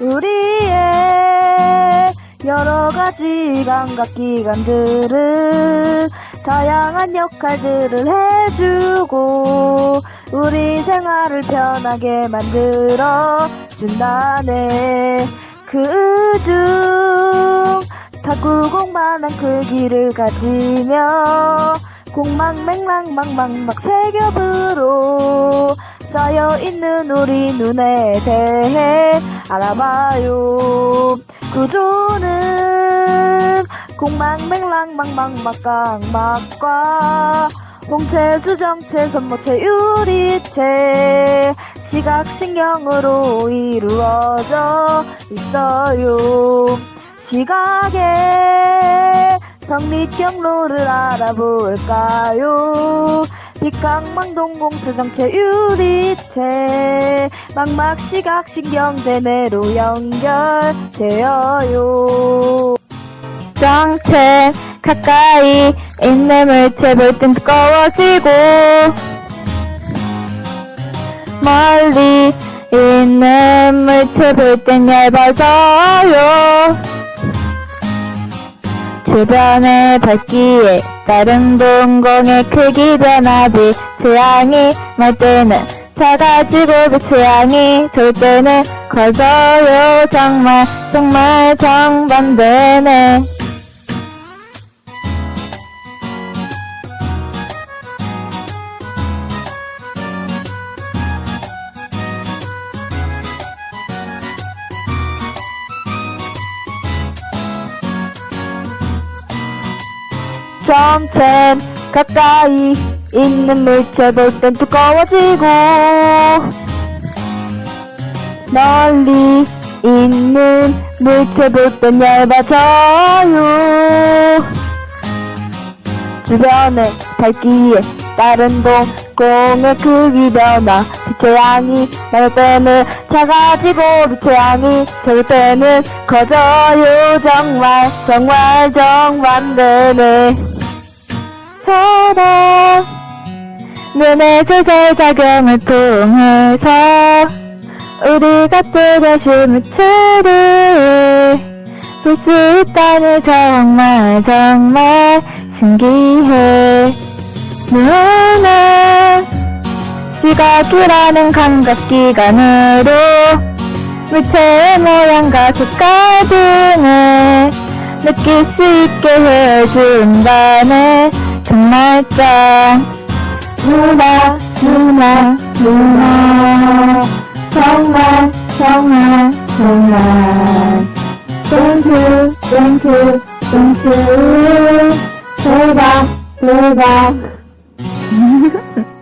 우리의 여러 가지 감각 기관들은 다양한 역할들을 해주고 우리 생활을 편하게 만들어 준다네. 그중 탁구공만한 크기를 가지며 공망 맹랑 망망막 세 겹으로 쌓여있는 우리 눈에 대해 알아봐요. 구조는 공망맹랑망망막강막과 홍채, 주 정체, 선모체, 유리체 시각신경으로 이루어져 있어요. 시각의 성립 경로를 알아볼까요? 빛각망동공체정체 유리체. 망막 시각 신경제 내로 연결되어요. 정체 가까이 있는 물체 볼땐 두꺼워지고 멀리 있는 물체 볼땐 얇아져요 주변의 밝기에 다른 동공의 크기 변화비 취향이 말 때는 작아지고 그 취향이 좋을 때는 커져요. 정말 정말 정반대네 점점 가까이 있는 물체 볼 땐 두꺼워지고 멀리 있는 물체 볼 땐 얇아져요. 주변의 밝기에 다른 동공의 크기 변화 빛의 양이 많을 때는 작아지고 빛의 양이 적을 때는 커져요 정말 정말 정반대네 사람 눈의 세세 작용을 통해서 우리가 뜨거운 물체를 볼수 있다니 정말 정말 신기해. 눈은 시각이라는 감각기관으로 물체의 모양과 색깔 등을 느낄 수 있게 해준다네 정말 짱 누나 누나 누나. 정말 정말 정말. 땡큐 땡큐 땡큐 대박 대박